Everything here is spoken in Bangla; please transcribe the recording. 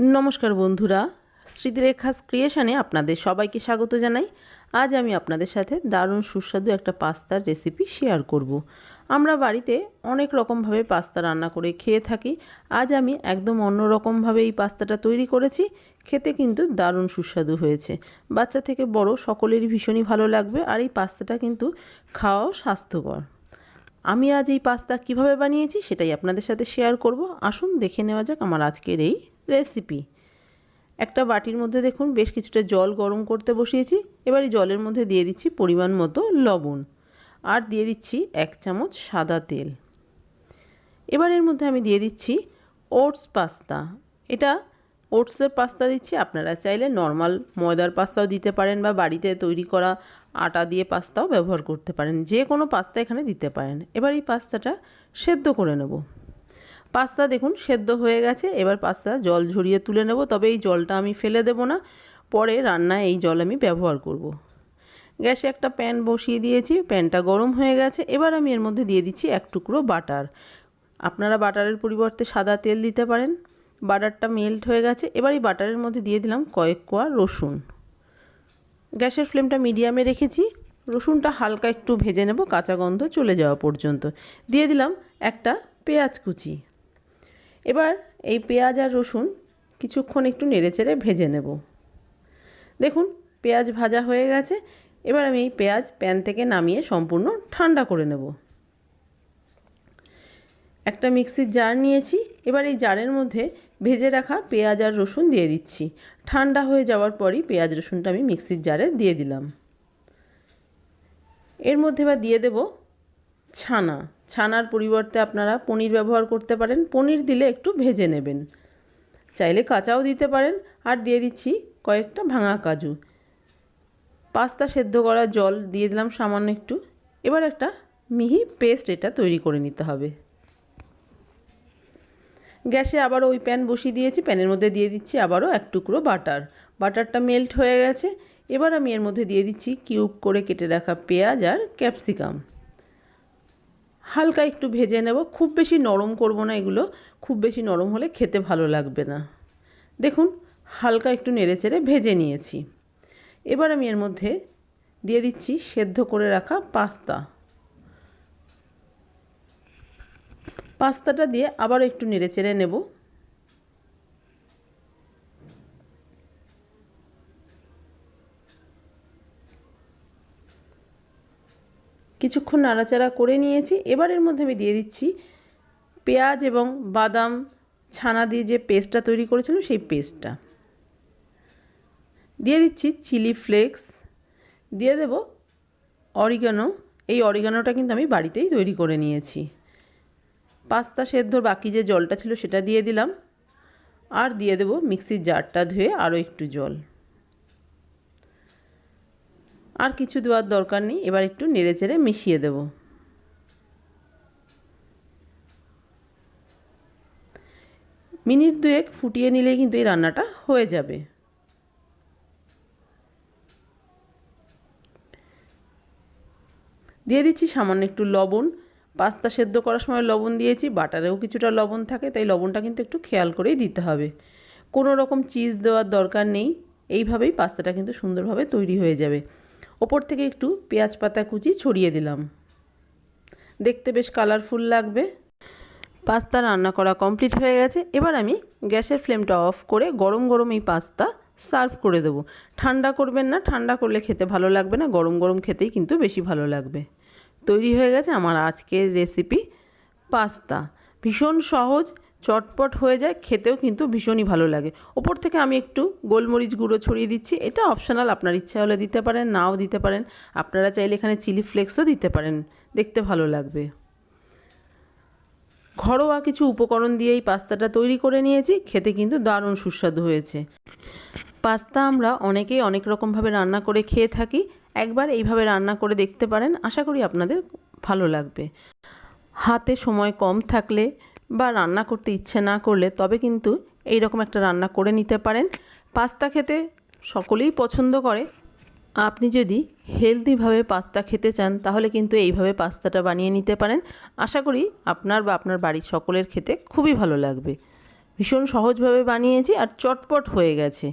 নমস্কার বন্ধুরা, স্মৃতিরেখাস ক্রিয়েশনে আপনাদের সবাইকে স্বাগত জানাই। আজ আমি আপনাদের সাথে দারুণ সুস্বাদু একটা পাস্তার রেসিপি শেয়ার করব। আমরা বাড়িতে অনেক রকমভাবে পাস্তা রান্না করে খেয়ে থাকি। আজ আমি একদম অন্য রকমভাবে এই পাস্তাটা তৈরি করেছি। খেতে কিন্তু দারুণ সুস্বাদু হয়েছে। বাচ্চা থেকে বড় সকলেরই ভীষণই ভালো লাগবে আর এই পাস্তাটা কিন্তু খাওয়াও স্বাস্থ্যকর। আমি আজ এই পাস্তা কীভাবে বানিয়েছি সেটাই আপনাদের সাথে শেয়ার করব। আসুন দেখে নেওয়া যাক আমার আজকের এই রেসিপি একটা বাটির মধ্যে দেখুন, বেশ কিছুটা জল গরম করতে বসিয়েছি। এবার এই জলের মধ্যে দিয়ে দিচ্ছি পরিমাণ মতো লবণ। আর দিয়ে দিচ্ছি এক চামচ সাদা তেল। এবার এর মধ্যে আমি দিয়ে দিচ্ছি ওটস পাস্তা। এটা ওটসের পাস্তা দিচ্ছি, আপনারা চাইলে নর্মাল ময়দার পাস্তাও দিতে পারেন বা বাড়িতে তৈরি করা আটা দিয়ে পাস্তাও ব্যবহার করতে পারেন। যে কোনো পাস্তা এখানে দিতে পারেন। এবার এই পাস্তাটা সেদ্ধ করে নেব। পাস্তা দেখুন সেদ্ধ হয়ে গেছে। এবার পাস্তা জল ঝরিয়ে তুলে নেব, তবে এই জলটা আমি ফেলে দেব না। পরে রান্নায় এই জল আমি ব্যবহার করব। গ্যাসে একটা প্যান বসিয়ে দিয়েছি, প্যানটা গরম হয়ে গেছে। এবার আমি এর মধ্যে দিয়ে দিচ্ছি এক টুকরো বাটার। আপনারা বাটারের পরিবর্তে সাদা তেল দিতে পারেন। বাটারটা মেল্ট হয়ে গেছে। এবার এই বাটারের মধ্যে দিয়ে দিলাম কয়েক কোয়া রসুন। গ্যাসের ফ্লেমটা মিডিয়ামে রেখেছি। রসুনটা হালকা একটু ভেজে নেব, কাঁচা গন্ধ চলে যাওয়া পর্যন্ত। দিয়ে দিলাম একটা পেঁয়াজ কুচি। এবার এই পেঁয়াজ আর রসুন কিছুক্ষণ একটু নেড়েচেড়ে ভেজে নেব। দেখুন, পেঁয়াজ ভাজা হয়ে গেছে। এবার আমি এই পেঁয়াজ প্যান থেকে নামিয়ে সম্পূর্ণ ঠান্ডা করে নেব। একটা মিক্সির জার নিয়েছি। এবার এই জারের মধ্যে ভেজে রাখা পেঁয়াজ আর রসুন দিয়ে দিচ্ছি। ঠান্ডা হয়ে যাওয়ার পরই পেঁয়াজ রসুনটা আমি মিক্সির জারে দিয়ে দিলাম। এর মধ্যে এবার দিয়ে দেব ছানা। ছানার পরিবর্তে আপনারা পনির ব্যবহার করতে পারেন। পনির দিলে একটু ভেজে নেবেন। চাইলে কাঁচাও দিতে পারেন। আর দিয়ে দিচ্ছি কয়েকটা ভাঙা কাজু। পাস্তা সেদ্ধ করা জল দিয়ে দিলাম সামান্য একটু। এবার একটা মিহি পেস্ট এটা তৈরি করে নিতে হবে। গ্যাসে আবার ওই প্যান বসিয়ে দিয়েছি। প্যানের মধ্যে দিয়ে দিচ্ছি আবারও এক টুকরো বাটার। বাটারটা মেল্ট হয়ে গেছে। এবার আমি এর মধ্যে দিয়ে দিচ্ছি কিউব করে কেটে রাখা পেঁয়াজ আর ক্যাপসিকাম। হালকা একটু ভেজে নেব। খুব বেশি নরম করব না এগুলো। খুব বেশি নরম হলে খেতে ভালো লাগবে না। দেখুন, হালকা একটু নেড়ে চেড়ে ভেজে নিয়েছি। এবার আমি এর মধ্যে দিয়ে দিচ্ছি সেদ্ধ করে রাখা পাস্তা। পাস্তাটা দিয়ে আবার একটু নেড়ে চেড়ে নেব। কিছুক্ষণ নাড়াচাড়া করে নিয়েছি। এবার এর মধ্যে আমি দিয়ে দিচ্ছি পেঁয়াজ এবং বাদাম ছানা দিয়ে যে পেস্টটা তৈরি করেছিলাম সেই পেস্টটা। দিয়ে দিচ্ছি চিলি ফ্লেক্স। দিয়ে দেব অরিগানো। এই অরিগানোটা কিন্তু আমি বাড়িতেই তৈরি করে নিয়েছি। পাস্তা সেদ্ধর বাকি যে জলটা ছিল সেটা দিয়ে দিলাম। আর দিয়ে দেব মিক্সির জারটা ধুয়ে আরও একটু জল। আর কিছু দেওয়ার দরকার নেই। এবার একটু নেড়ে চেড়ে মিশিয়ে দেব। মিনিট দুয়েক ফুটিয়ে নিলেই কিন্তু এই রান্নাটা হয়ে যাবে। দিয়ে দিচ্ছি সামান্য একটু লবণ। পাস্তা সেদ্ধ করার সময় লবণ দিয়েছি, বাটারেও কিছুটা লবণ থাকে, তাই লবণটা কিন্তু একটু খেয়াল করেই দিতে হবে। কোনো রকম চিজ দেওয়ার দরকার নেই। এইভাবেই পাস্তাটা কিন্তু সুন্দরভাবে তৈরি হয়ে যাবে। ওপর থেকে একটু পেঁয়াজ পাতা কুচি ছড়িয়ে দিলাম। দেখতে বেশ কালারফুল লাগবে। পাস্তা রান্না করা কমপ্লিট হয়ে গেছে। এবার আমি গ্যাসের ফ্লেমটা অফ করে গরম গরম এই পাস্তা সার্ভ করে দেবো। ঠান্ডা করবেন না, ঠান্ডা করলে খেতে ভালো লাগবে না, গরম গরম খেতেই কিন্তু বেশি ভালো লাগবে। তৈরি হয়ে গেছে আমার আজকের রেসিপি পাস্তা। ভীষণ সহজ চটপট হয়ে যায়, খেতেও কিন্তু ভীষণই ভালো লাগে। ওপর থেকে আমি একটু গোলমরিচ গুঁড়ো ছড়িয়ে দিচ্ছি। এটা অপশনাল আপনার ইচ্ছা হলে দিতে পারেন, নাও দিতে পারেন। আপনারা চাইলে এখানে চিলি ফ্লেক্সও দিতে পারেন, দেখতে ভালো লাগবে। ঘরোয়া কিছু উপকরণ দিয়ে এই পাস্তাটা তৈরি করে নিয়েছি, খেতে কিন্তু দারুণ সুস্বাদু হয়েছে। পাস্তা আমরা অনেকেই অনেক রকমভাবে রান্না করে খেয়ে থাকি, একবার এইভাবে রান্না করে দেখতে পারেন, আশা করি আপনাদের ভালো লাগবে। হাতে সময় কম থাকলে বা রান্না করতে ইচ্ছে না করলে তবে কিন্তু এই রকম একটা রান্না করে নিতে পারেন। পাস্তা খেতে সকলেই পছন্দ করে। আপনি যদি হেলদিভাবে পাস্তা খেতে চান, তাহলে কিন্তু এইভাবে পাস্তাটা বানিয়ে নিতে পারেন। আশা করি আপনার বা আপনার বাড়ির সকলের খেতে খুবই ভালো লাগবে। ভীষণ সহজভাবে বানিয়েছি আর চটপট হয়ে গেছে।